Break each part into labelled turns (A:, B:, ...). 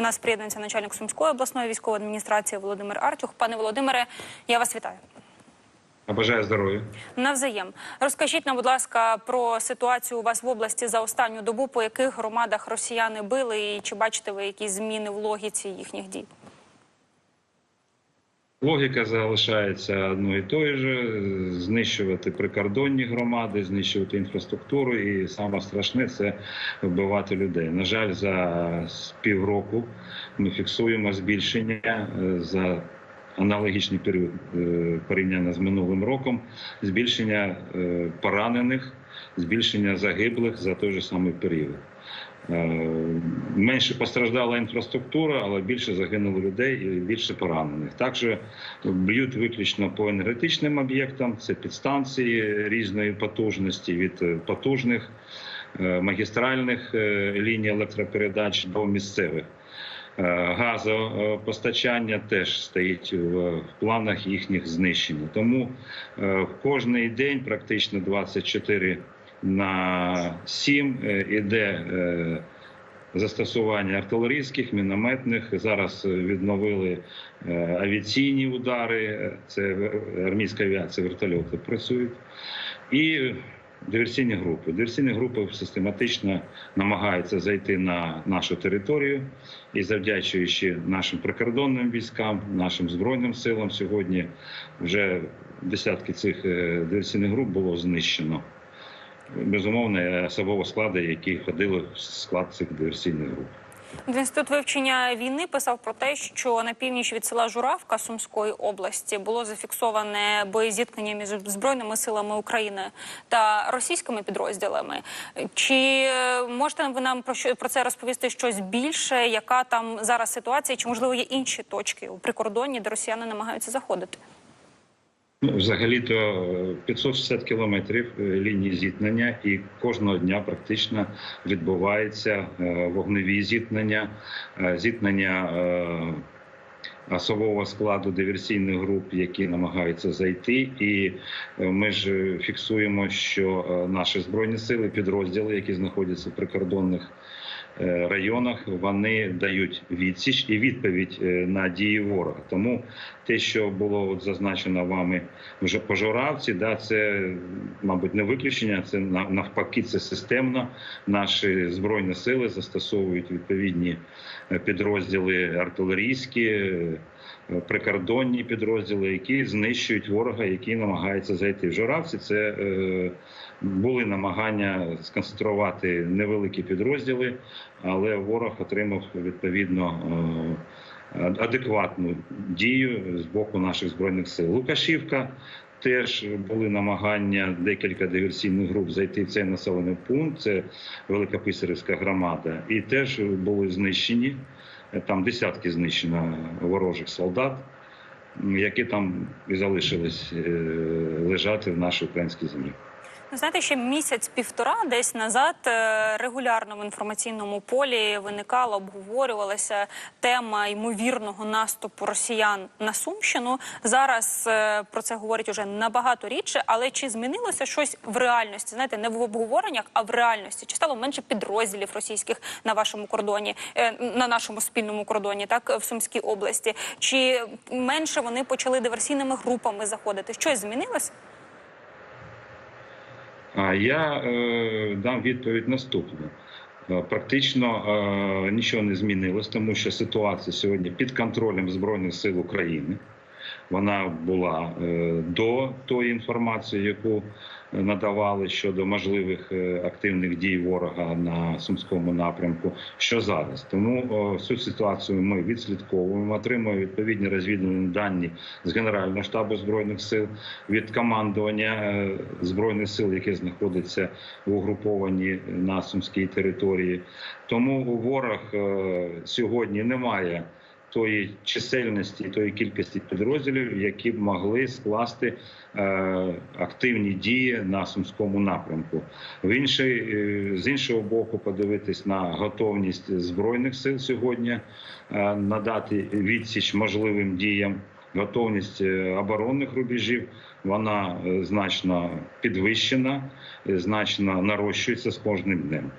A: До нас приєднується начальник Сумської обласної військової адміністрації Володимир Артюх. Пане Володимире, я вас вітаю.
B: Бажаю здоров'я.
A: Навзаєм розкажіть нам, будь ласка, про ситуацію у вас в області за останню добу, по яких громадах росіяни били, і чи бачите ви якісь зміни в логіці їхніх дій?
B: Логіка залишається одною і тою же: знищувати прикордонні громади, знищувати інфраструктуру, і саме страшне це вбивати людей. На жаль, за півроку ми фіксуємо збільшення е, за аналогічний період е, порівняно з минулим роком, збільшення е, поранених, збільшення загиблих за той же самий період. Е, Менше постраждала інфраструктура, але більше загинуло людей і більше поранених. Також б'ють виключно по енергетичним об'єктам. Це підстанції різної потужності від е, потужних е, магістральних ліній електропередач до місцевих. Газопостачання теж стоїть в планах їхніх знищення. Тому кожний день, практично 24 на 7, е, іде е, застосування артилерійських, мінометних. Зараз відновили е, авіаційні удари. Це армійська авіація, вертольоти працюють. І диверсійні групи. Диверсійні групи систематично намагаються зайти на нашу територію і, завдячуючи нашим прикордонним військам, нашим збройним силам, сьогодні вже десятки цих диверсійних груп було знищено. Безумовно, особового складу, які ходили в склад цих диверсійних груп.
A: Інститут вивчення війни писав про те, що на північ від села Журавка Сумської області було зафіксоване боєзіткнення між збройними силами України та російськими підрозділами. Чи е, можете ви нам про що про це розповісти щось більше? Яка там зараз ситуація? Чи можливо є інші точки у прикордонні, де росіяни намагаються заходити?
B: Ну, взагалі-то е, 560 кілометрів е, лінії зіткнення, і кожного дня практично відбуваються е, вогневі зіткнення, е, зіткнення е, особового складу диверсійних груп, які намагаються зайти. І е, ми ж е, фіксуємо, що е, наші збройні сили, підрозділи, які знаходяться в прикордонних е, районах, вони дають відсіч і відповідь е, на дії ворога. Тому те, що було зазначено вами вже по Журавці, да, це, мабуть, не виключення, це на- навпаки, це системно. Наші збройні сили застосовують відповідні е, підрозділи артилерійські. Е, Прикордонні підрозділи, які знищують ворога, який намагається зайти в Журавці. Це е, були намагання сконцентрувати невеликі підрозділи, але ворог отримав відповідно е, адекватну дію з боку наших збройних сил. Лукашівка. Теж були намагання декілька диверсійних груп зайти в цей населений пункт. Це Великописарівська громада, і теж були знищені. Там десятки знищено ворожих солдат, які там і залишились е, лежати в нашій українській землі.
A: Знаєте, ще місяць-півтора десь назад регулярно в інформаційному полі виникала, обговорювалася тема ймовірного наступу росіян на Сумщину. Зараз е, про це говорять уже набагато рідше. Але чи змінилося щось в реальності? Знаєте, не в обговореннях, а в реальності? Чи стало менше підрозділів російських на вашому кордоні, е, на нашому спільному кордоні, так в Сумській області? Чи менше вони почали диверсійними групами заходити? Щось змінилось?
B: А я е, дам відповідь наступну. Е, Практично е, нічого не змінилось, тому що ситуація сьогодні під контролем Збройних сил України. Вона була е, до тої інформації, яку надавали щодо можливих е, активних дій ворога на сумському напрямку. Що зараз? Тому всю ситуацію ми відслідковуємо, отримуємо відповідні розвідувальні дані з Генерального штабу збройних сил від командування е, збройних сил, яке знаходиться в угруповані на сумській території. Тому ворог е, сьогодні не має тої чисельності, тої кількості підрозділів, які б могли скласти е, активні дії на сумському напрямку. В інший, е, з іншого боку, подивитись на готовність збройних сил сьогодні е, надати відсіч можливим діям. Готовність оборонних рубежів вона значно підвищена, значно нарощується з кожним днем.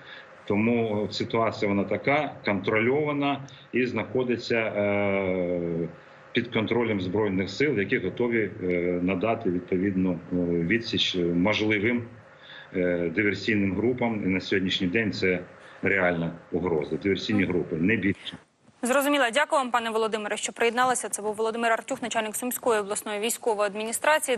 B: Тому ситуація вона така контрольована і знаходиться е, під контролем збройних сил, які готові е, надати відповідну е, відсіч можливим диверсійним групам. І на сьогоднішній день це реальна угроза. Диверсійні групи не більше.
A: Зрозуміло. Дякую вам, пане Володимире, що приєдналися. Це був Володимир Артюх, начальник Сумської обласної військової адміністрації.